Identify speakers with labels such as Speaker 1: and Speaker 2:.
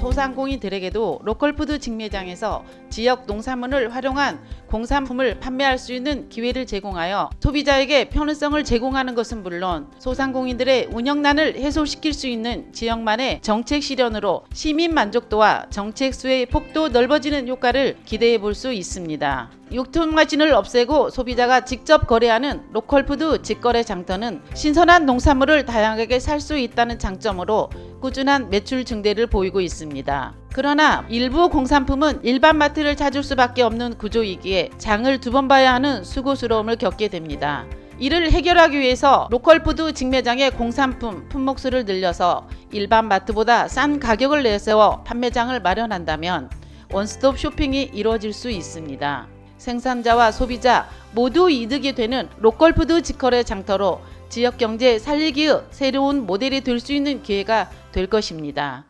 Speaker 1: 소상공인들에게도 로컬푸드 직매장에서 지역 농산물을 활용한 공산품을 판매할 수 있는 기회를 제공하여 소비자에게 편의성을 제공하는 것은 물론 소상공인들의 운영난을 해소시킬 수 있는 지역만의 정책 실현으로 시민 만족도와 정책 수의 폭도 넓어지는 효과를 기대해 볼 수 있습니다. 육통마진을 없애고 소비자가 직접 거래하는 로컬푸드 직거래 장터는 신선한 농산물을 다양하게 살 수 있다는 장점으로 꾸준한 매출 증대를 보이고 있습니다. 그러나 일부 공산품은 일반 마트를 찾을 수밖에 없는 구조이기에 장을 두 번 봐야 하는 수고스러움을 겪게 됩니다. 이를 해결하기 위해서 로컬푸드 직매장의 공산품 품목수를 늘려서 일반 마트보다 싼 가격을 내세워 판매장을 마련한다면 원스톱 쇼핑이 이루어질 수 있습니다. 생산자와 소비자 모두 이득이 되는 로컬푸드 직거래 장터로 지역 경제 살리기의 새로운 모델이 될 수 있는 기회가 될 것입니다.